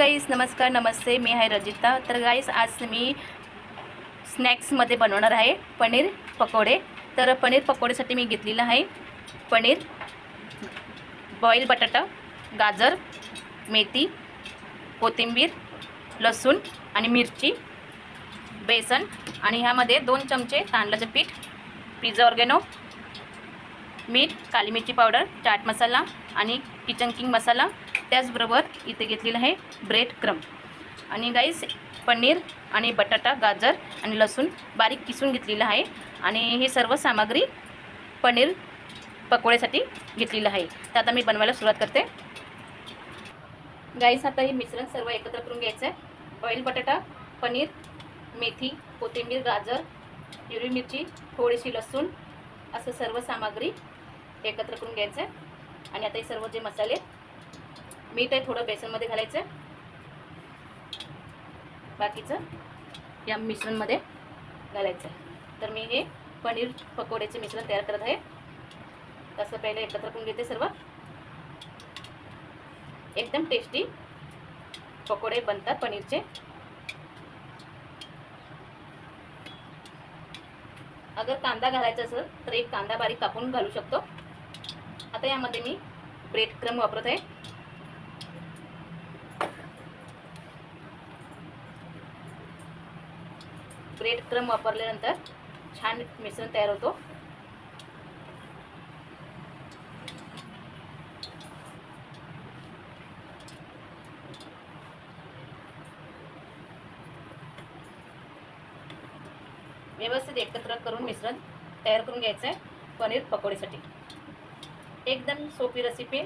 गाईस नमस्कार नमस्ते. मी आहे रजिता. तर गाईस आज मी स्नॅक्समध्ये बनवणार आहे पनीर पकोडे. तर पनीर पकोडेसाठी मी घेतलेलं आहे पनीर बॉईल बटाटा गाजर मेथी कोथिंबीर लसूण आणि मिरची बेसन आणि ह्यामध्ये दोन चमचे तांदळाचं पीठ पिझ्झा ऑर्गेनो मीठ काली मिरची पावडर चाट मसाला आणि किचन किंग मसाला त्याचबरोबर इथे घेतलेलं आहे ब्रेड क्रम आणि गाईस पनीर आणि बटाटा गाजर आणि लसूण बारीक किसून घेतलेलं आहे. आणि हे सर्व सामग्री पनीर पकोड्यासाठी घेतलेलं आहे. तर आता मी बनवायला सुरुवात करते. गाईस आता हे मिश्रण सर्व एकत्र करून घ्यायचं आहे. ऑइल बटाटा पनीर मेथी कोथिंबीर गाजर हिरवी मिरची थोडीशी लसूण असं सर्व सामग्री एकत्र करून घ्यायचं आहे. आणि आता हे सर्व जे मसाले मीठ आहे थोडं बेसनमध्ये घालायचं बाकीचं या मिश्रणमध्ये घालायचं आहे तर मी हे पनीर पकोड्याचे मिश्रण तयार करत आहे. तसं पहिले एकत्र करून घेते सर्व. एकदम टेस्टी पकोडे बनतात पनीरचे. अगर कांदा घालायचा असेल तर एक कांदा बारीक कापून घालू शकतो. आता यामध्ये मी ब्रेड क्रम वापरत आहे. ब्रेड क्रम वापरल्यानंतर छान मिश्रण तयार होतो. व्यवस्थित एकत्र करून मिश्रण तयार करून घ्यायचं आहे पनीर पकोडीसाठी. एकदम सोपी रेसिपी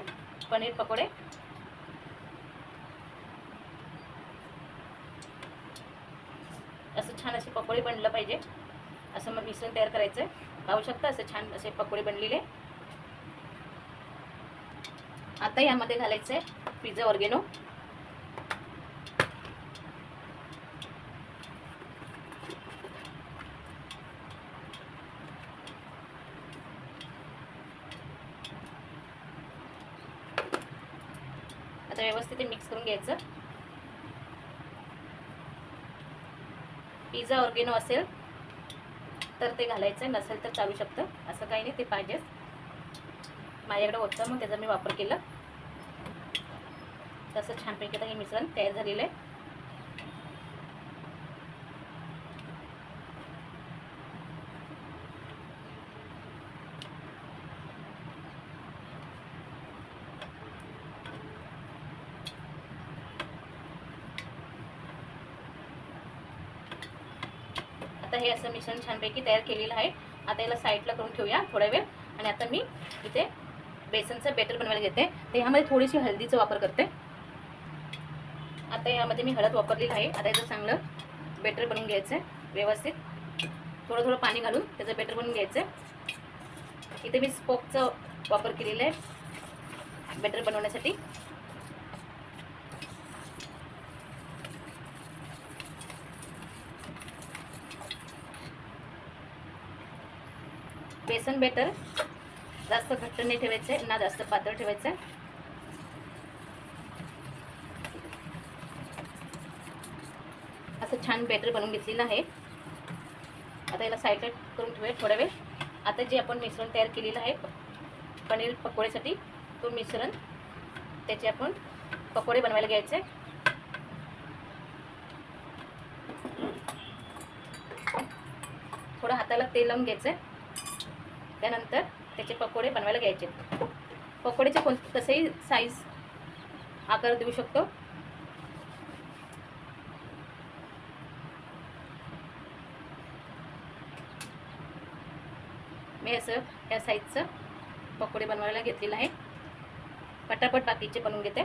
पनीर पकोडे असं छान असे पकोडे बनलं पाहिजे. असं मग मिश्रण तयार करायचं आहे पाहू शकता असं छान असे पकोडे बनलेले. आता यामध्ये घालायचं आहे पिझ्झा ऑर्गेनो आता व्यवस्थित ते मिक्स करून घ्यायचं पिझ्झा ऑर्गेनो असेल तर ते घालायचं नसेल तर चालू शकतं. असं काही नाही ते पाहिजेच. माझ्याकडे होतं मग त्याचा मी वापर केला. तसं छानपैकी आता हे मिश्रण तयार झालेलं आहे. आता हे असं मिश्रण छानपैकी तयार केलेलं आहे. आता याला साईडला करून ठेवूया थोडा वेळ. आणि आता मी इथे बेसनचं बेटर बनवायला घेते. तर ह्यामध्ये थोडीशी हळदीचा वापर करते. आता यामध्ये मी हळद वापरलेली आहे. आता याचं चांगलं बेटर बनवून घ्यायचं आहे व्यवस्थित. थोडं थोडं पाणी घालून त्याचं बेटर बनवून घ्यायचं. आहे इथे मी स्पोकचा वापर केलेलं आहे बेटर बनवण्यासाठी. बेसन बेटर जास्त घट्ट नाही ठेवायचं आहे ना जास्त पातळ ठेवायचं. आहे असं छान बेटर बनवून घेतलेलं आहे. आता याला साईड करून ठेवूया थोडा वेळ. आता जे आपण मिश्रण तयार केलेलं आहे पनीर पकोड्यासाठी तो मिश्रण त्याचे आपण पकोडे बनवायला घ्यायचे. थोडं हाताला तेल लावून घ्यायचं त्यानंतर त्याचे पकोडे बनवायला घ्यायचे. पकोड्याचे कोण कसंही साईज आकार देऊ शकतो. मी असं या साईजचं पकोडे बनवायला घेतलेलं आहे. पटापट बाकीचे बनवून घेते.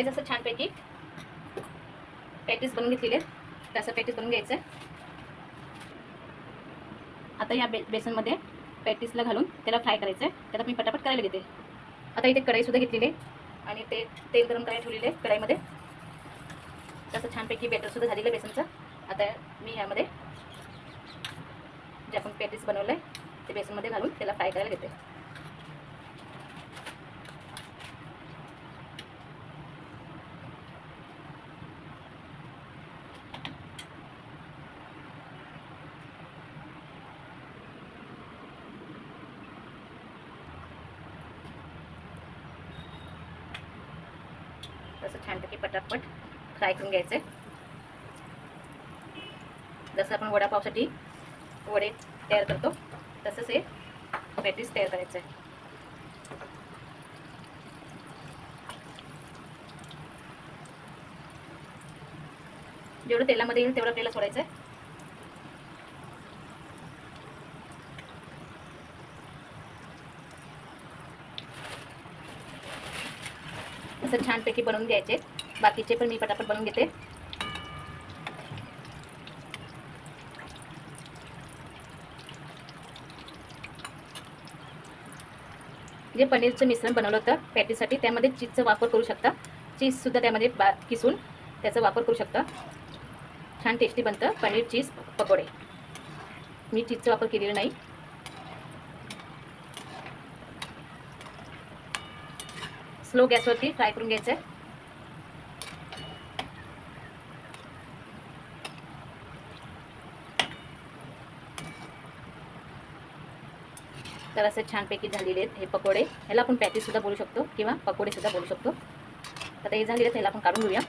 काही जसं छानपैकी पॅटीस बनवून घेतलेले आहेत. तसं पॅटीस बनवून घ्यायचं आहे. आता या बे बेसनमध्ये पॅटीसला घालून त्याला फ्राय करायचं आहे. त्याला मी पटापट करायला घेते. आता इथे कढईसुद्धा घेतलेली आहे. आणि ते तेल गरम करायला ठेवलेले कढाईमध्ये. तसं छानपैकी बेटरसुद्धा झालेलं आहे बेसनचं. आता मी ह्यामध्ये जे आपण पॅटीस बनवलं आहे ते बेसनमध्ये घालून त्याला फ्राय करायला घेते. छानपैकी पटापट फ्राय करून घ्यायचं. आहे जसं आपण वडापावसाठी वडे तयार करतो तसंच हे पॅटीस तयार करायचं आहे. जेवढं तेलामध्ये येईल तेवढं आपल्याला सोडायचं आहे. असं छानपैकी बनवून घ्यायचे. बाकीचे पण मी पटापट बनवून घेते. जे पनीरचं मिश्रण बनवलं होतं पॅटीसाठी त्यामध्ये चीजचा वापर करू शकता. चीजसुद्धा त्यामध्ये बा किसून त्याचा वापर करू शकता. छान टेस्टी बनतं पनीर चीज पकोडे. मी चीजचा वापर केलेला नाही. स्लो गॅसवरती फ्राय करून घ्यायचं आहे तर असं छानपैकी झालेले आहेत हे पकोडे. ह्याला आपण पॅटीससुद्धा बोलू शकतो किंवा पकोडेसुद्धा बोलू शकतो. आता हे झालेले आहेत ह्याला आपण काढून घेऊया.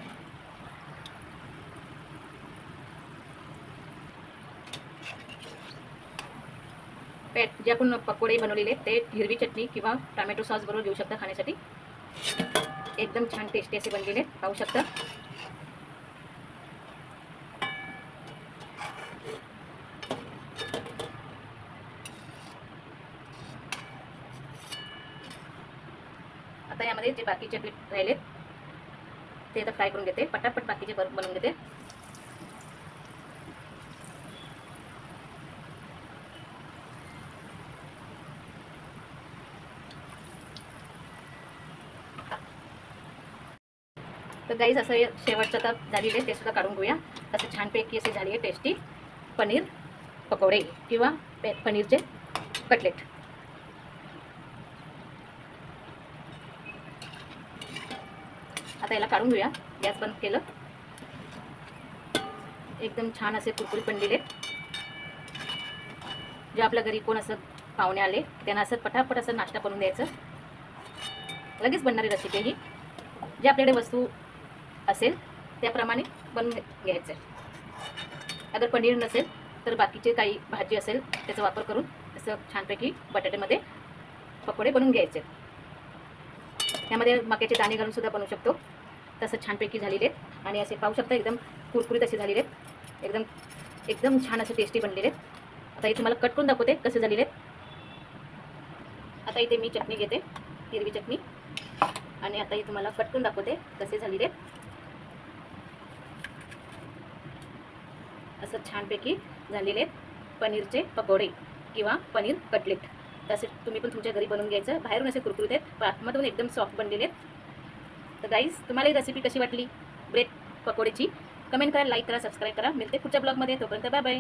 पॅट जे आपण पकोडे बनवलेले आहेत ते हिरवी चटणी किंवा टोमॅटो सॉस बरोबर घेऊ शकता खाण्यासाठी. एकदम छान टेस्टी असे बनलेले पाहू शकता. आता यामध्ये जे बाकीचे पीठ राहिलेत ते आता फ्राय करून घेते पटापट बाकीचे बनवून घेते. गाईज असं शेवटचं तर झालेलं आहे ते सुद्धा काढून घेऊया. असं छानपैकी असे झाली आहे टेस्टी पनीर पकोडे किंवा पे- पनीरचे कटलेट. आता याला काढून घेऊया. गॅस बंद केलं. एकदम छान असे कुरकुरी पडलेले जे आपल्या घरी कोण असं पाहुणे आले त्यांना असं पटापट असं नाश्ता बनवून द्यायचं. लगेच बनणारी रेसिपी ही. जे आपल्याकडे वस्तू असेल त्याप्रमाणे बनवून घ्यायचं आहे अगर पनीर नसेल तर बाकीचे काही भाजी असेल त्याचा वापर करून असं छानपैकी बटाट्यामध्ये पकोडे बनवून घ्यायचे. त्यामध्ये मक्याचे दाणे घालून सुद्धा बनवू शकतो. तसं छानपैकी झालेले आहेत. आणि असे पाहू शकता एकदम कुरकुरीत असे झालेले आहेत. एकदम एकदम छान असे टेस्टी बनलेले आहेत. आता इथे मला कट करून दाखवते कसे झालेले आहेत. आता इथे मी चटणी घेते हिरवी चटणी. आणि आता इथे मला कट करून दाखवते कसे झालेले आहेत. असं छानपैकी झालेले आहेत. पनीरचे पकोडे किंवा पनीर कटलेट. तसे तुम्ही पण तुमच्या घरी बनवून घ्यायचं. बाहेरून असे कुरकुरीत आहेत आतमधून एकदम सॉफ्ट बनलेले आहेत. तर गाईज तुम्हाला ही रेसिपी कशी वाटली? ब्रेड पकोडीची? कमेंट करा लाईक करा सबस्क्राईब करा. मिळते पुढच्या ब्लॉगमध्ये तोपर्यंत बाय बाय